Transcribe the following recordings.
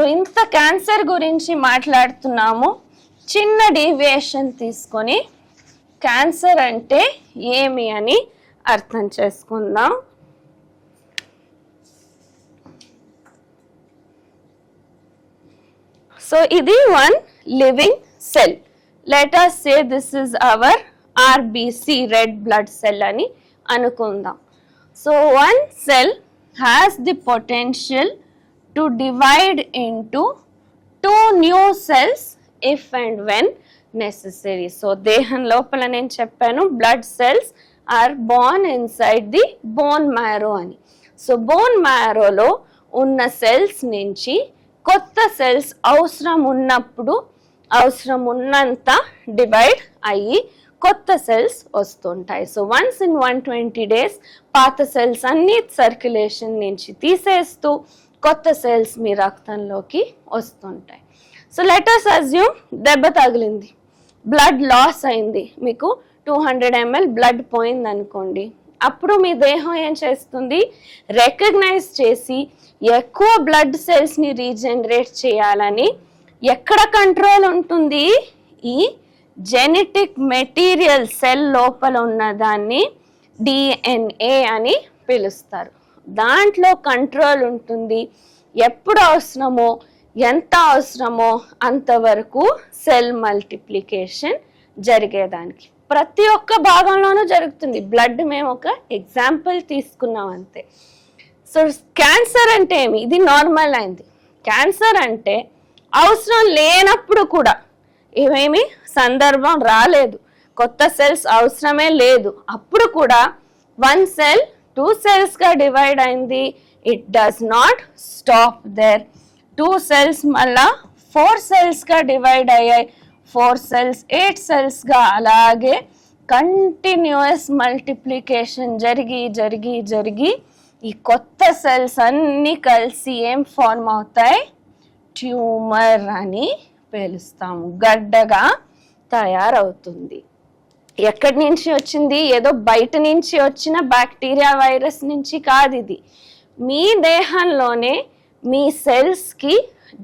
So ఇంత cancer గురించి మాట్లాడుతున్నాము. చిన్న డీవియేషన్ తీసుకొని క్యాన్సర్ అంటే ఏమి అని అర్థం చేసుకుందాం. సో ఇది one living cell. Let say this is our RBC red blood cell అని అనుకుందాం. So one cell has the potential to divide into two new cells if and when necessary so దేహం లోపల నేను చెప్పాను blood cells are bone inside the bone marrow అని. So bone మ్యారోలో ఉన్న cells నుంచి కొత్త సెల్స్ అవసరం ఉన్నప్పుడు అవసరం ఉన్నంత డివైడ్ అయ్యి కొత్త సెల్స్ వస్తుంటాయి. So once in one twenty days పాత సెల్స్ అన్ని సర్క్యులేషన్ నుంచి తీసేస్తూ కొత్త సెల్స్ మీ రక్తంలోకి వస్తుంటాయి. సో లెటర్స్ అజ్యూమ్ దెబ్బ తగిలింది. బ్లడ్ లాస్ అయింది. మీకు టూ హండ్రెడ్ ఎంఎల్ బ్లడ్ పోయింది అనుకోండి. అప్పుడు మీ దేహం ఏం చేస్తుంది? రికగ్నైజ్ చేసి ఎక్కువ బ్లడ్ సెల్స్ని రీజనరేట్ చేయాలని ఎక్కడ కంట్రోల్ ఉంటుంది? ఈ జెనెటిక్ మెటీరియల్ సెల్ లోపల ఉన్న దాన్ని డిఎన్ఏ అని పిలుస్తారు. దాంట్లో కంట్రోల్ ఉంటుంది. ఎప్పుడు అవసరమో ఎంత అవసరమో అంతవరకు సెల్ మల్టిప్లికేషన్ జరిగేదానికి. ప్రతి ఒక్క భాగంలోనూ జరుగుతుంది. బ్లడ్ మేము ఒక ఎగ్జాంపుల్ తీసుకున్నాం అంతే. సో క్యాన్సర్ అంటే ఏమి? ఇది నార్మల్ అయింది. క్యాన్సర్ అంటే అవసరం లేనప్పుడు కూడా ఏమేమి? సందర్భం రాలేదు. కొత్త సెల్స్ అవసరమే లేదు. అప్పుడు కూడా వన్ సెల్ టూ సెల్స్గా డివైడ్ అయింది. It does not stop there two cells మళ్ళా ఫోర్ సెల్స్గా డివైడ్ అయ్యాయి. ఫోర్ సెల్స్ ఎయిట్ సెల్స్గా అలాగే కంటిన్యూస్ మల్టిప్లికేషన్ జరిగి జరిగి జరిగి ఈ కొత్త సెల్స్ అన్నీ కలిసి ఏం ఫార్మ్ అవుతాయి? ట్యూమర్ అని పిలుస్తాము. గడ్డగా తయారవుతుంది. ఎక్కడి నుంచి వచ్చింది? ఏదో బయట నుంచి వచ్చిన బ్యాక్టీరియా వైరస్ నుంచి కాదు ఇది. మీ దేహంలోనే మీ సెల్స్కి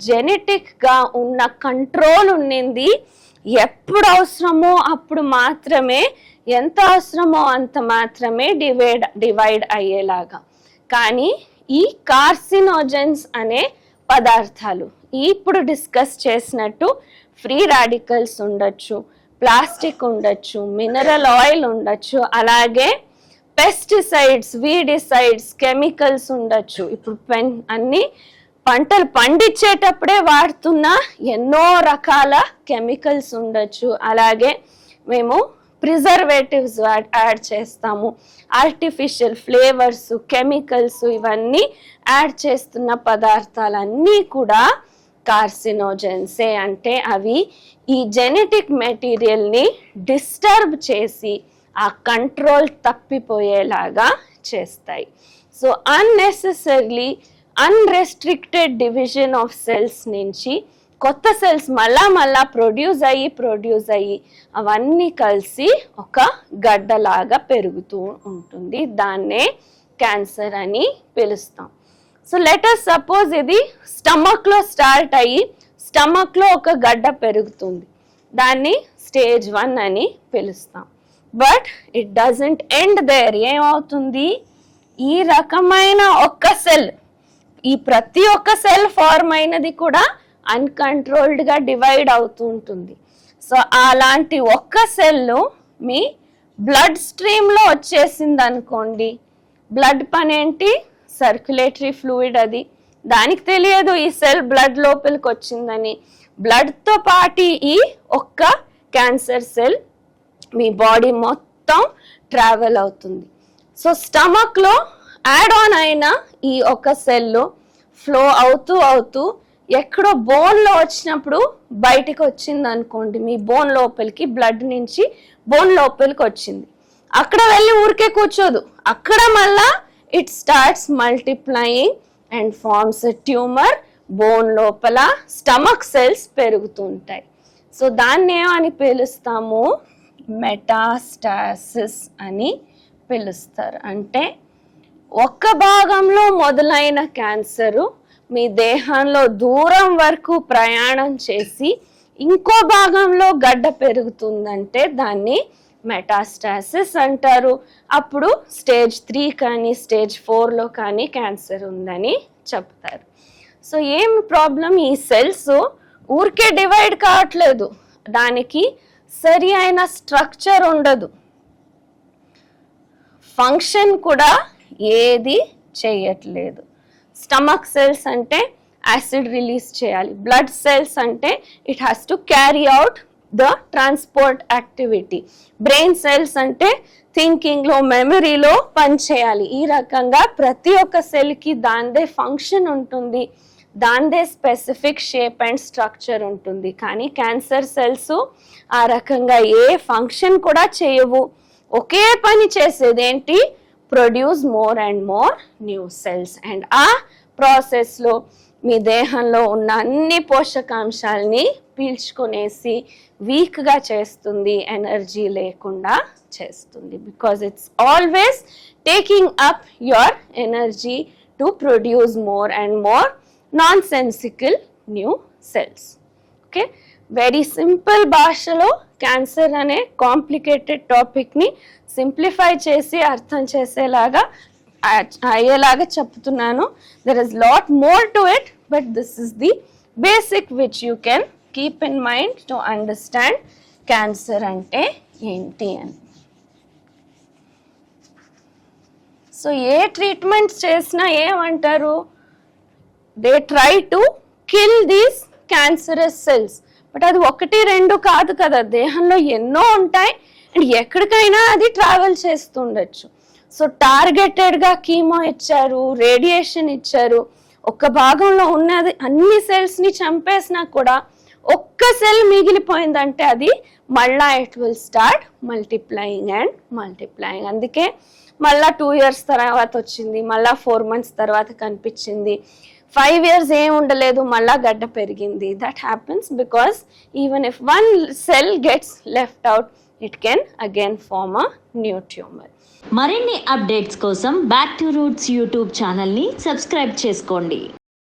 జెనెటిక్గా ఉన్న కంట్రోల్ ఉండింది ఎప్పుడు అవసరమో అప్పుడు మాత్రమే ఎంత అవసరమో అంత మాత్రమే డివైడ్ డివైడ్ అయ్యేలాగా. కానీ ఈ కార్సినోజెన్స్ అనే పదార్థాలు ఇప్పుడు డిస్కస్ చేసినట్టు ఫ్రీ రాడికల్స్ ఉండొచ్చు. ప్లాస్టిక్ ఉండొచ్చు మినరల్ ఆయిల్ ఉండొచ్చు అలాగే పెస్టిసైడ్స్ వీడిసైడ్స్ కెమికల్స్ ఉండొచ్చు. ఇప్పుడు పెన్ అన్ని పంటలు పండించేటప్పుడే వాడుతున్న ఎన్నో రకాల కెమికల్స్ ఉండొచ్చు. అలాగే మేము ప్రిజర్వేటివ్స్ యాడ్ చేస్తాము. ఆర్టిఫిషియల్ ఫ్లేవర్స్ కెమికల్స్ ఇవన్నీ యాడ్ చేస్తున్న పదార్థాలన్నీ కూడా కార్సినోజెన్సే అంటే అవి ఈ జెనెటిక్ మెటీరియల్ని డిస్టర్బ్ చేసి ఆ కంట్రోల్ తప్పిపోయేలాగా చేస్తాయి. So unnecessary unrestricted division of cells నుంచి కొత్త సెల్స్ మళ్ళా మళ్ళా ప్రొడ్యూస్ అయ్యి ప్రొడ్యూస్ అయ్యి అవన్నీ కలిసి ఒక గడ్డలాగా పెరుగుతూ ఉంటుంది. దాన్నే క్యాన్సర్ అని పిలుస్తాం. సో లెటర్ సపోజ్ ఇది స్టమక్లో స్టార్ట్ అయ్యి స్టమక్లో ఒక గడ్డ పెరుగుతుంది. దాన్ని స్టేజ్ వన్ అని పిలుస్తాం. But it doesn't end there ఏమవుతుంది? ఈ రకమైన ఒక్క సెల్ ఈ ప్రతి ఒక్క సెల్ ఫార్మ్ అయినది కూడా అన్కంట్రోల్డ్గా డివైడ్ అవుతూ ఉంటుంది. సో అలాంటి ఒక్క సెల్ మీ బ్లడ్ స్ట్రీమ్లో వచ్చేసింది అనుకోండి బ్లడ్ పని ఏంటి? సర్క్యులేటరీ ఫ్లూయిడ్ అది. దానికి తెలియదు ఈ సెల్ బ్లడ్ లోపలికి వచ్చిందని. బ్లడ్తో పాటు ఈ ఒక్క క్యాన్సర్ సెల్ మీ బాడీ మొత్తం ట్రావెల్ అవుతుంది. సో స్టమక్లో యాడ్ ఆన్ అయిన ఈ ఒక సెల్ ఫ్లో అవుతూ అవుతూ ఎక్కడో బోన్లో వచ్చినప్పుడు బయటికి వచ్చింది అనుకోండి. మీ బోన్ లోపలికి బ్లడ్ నుంచి బోన్ లోపలికి వచ్చింది. అక్కడ వెళ్ళి ఊరికే కూర్చోదు. అక్కడ మళ్ళా it starts multiplying and forms tumour bone లోపల స్టమక్ సెల్స్ పెరుగుతుంటాయి. సో దాన్ని ఏమని పిలుస్తాము? మెటాస్టాసిస్ అని పిలుస్తారు. అంటే ఒక్క భాగంలో మొదలైన క్యాన్సరు మీ దేహంలో దూరం వరకు ప్రయాణం చేసి ఇంకో భాగంలో గడ్డ పెరుగుతుందంటే దాన్ని మెటాస్టాసిస్ అంటారు. అప్పుడు స్టేజ్ త్రీ కానీ స్టేజ్ ఫోర్లో కానీ క్యాన్సర్ ఉందని చెప్తారు. సో ఏం ప్రాబ్లం ఈ సెల్స్? ఊరికే డివైడ్ కావట్లేదు. దానికి సరి అయిన స్ట్రక్చర్ ఉండదు. ఫంక్షన్ కూడా ఏది చేయట్లేదు స్టమక్ సెల్స్ అంటే యాసిడ్ రిలీజ్ చేయాలి. బ్లడ్ సెల్స్ అంటే it has to carry out the transport activity. Brain cells అంటే థింకింగ్లో మెమరీలో పనిచేయాలి. ఈ రకంగా ప్రతి ఒక్క సెల్కి దాందే ఫంక్షన్ ఉంటుంది. దాందే స్పెసిఫిక్ షేప్ అండ్ స్ట్రక్చర్ ఉంటుంది. కానీ క్యాన్సర్ సెల్స్ ఆ రకంగా ఏ ఫంక్షన్ కూడా చేయవు. ఒకే పని చేసేది ఏంటి produce more and more new cells. And ఆ ప్రాసెస్లో మీ దేహంలో ఉన్న అన్ని పోషకాంశాలని పీల్చుకునేసి వీక్గా చేస్తుంది ఎనర్జీ లేకుండా చేస్తుంది. Because it's always taking up your energy to produce more and more nonsensical new cells okay very simple భాషలో క్యాన్సర్ అనే కాంప్లికేటెడ్ టాపిక్ని సింప్లిఫై చేసి అర్థం చేసేలాగా అయ్యేలాగా చెప్తున్నాను. There is lot more to it but this is the basic which you can keep in mind to understand cancer అంటే ఏంటి అని. సో ఏ ట్రీట్మెంట్స్ చేసినా ఏమంటారు? They try to kill these cancerous cells but అది ఒకటి రెండు కాదు కదా. దేహంలో ఎన్నో ఉంటాయి. అండ్ ఎక్కడికైనా అది ట్రావెల్ చేస్తుండొచ్చు. సో టార్గెటెడ్గా కీమో ఇచ్చారు రేడియేషన్ ఇచ్చారు. ఒక భాగంలో ఉన్నది అన్ని సెల్స్ని చంపేసినా కూడా ఒక్క సెల్ మిగిలిపోయిందంటే అది మళ్ళా it will start multiplying and multiplying అందుకే మళ్ళా టూ ఇయర్స్ తర్వాత వచ్చింది మళ్ళా ఫోర్ మంత్స్ తర్వాత కనిపించింది. ఫైవ్ ఇయర్స్ ఏం ఉండలేదు మళ్ళా గడ్డ పెరిగింది. That happens because even if one cell gets left out it can again form a new tumour మరిన్ని అప్డేట్స్ కోసం బ్యాక్ టు రూట్స్ యూట్యూబ్ ఛానల్ని సబ్స్క్రైబ్ చేసుకోండి.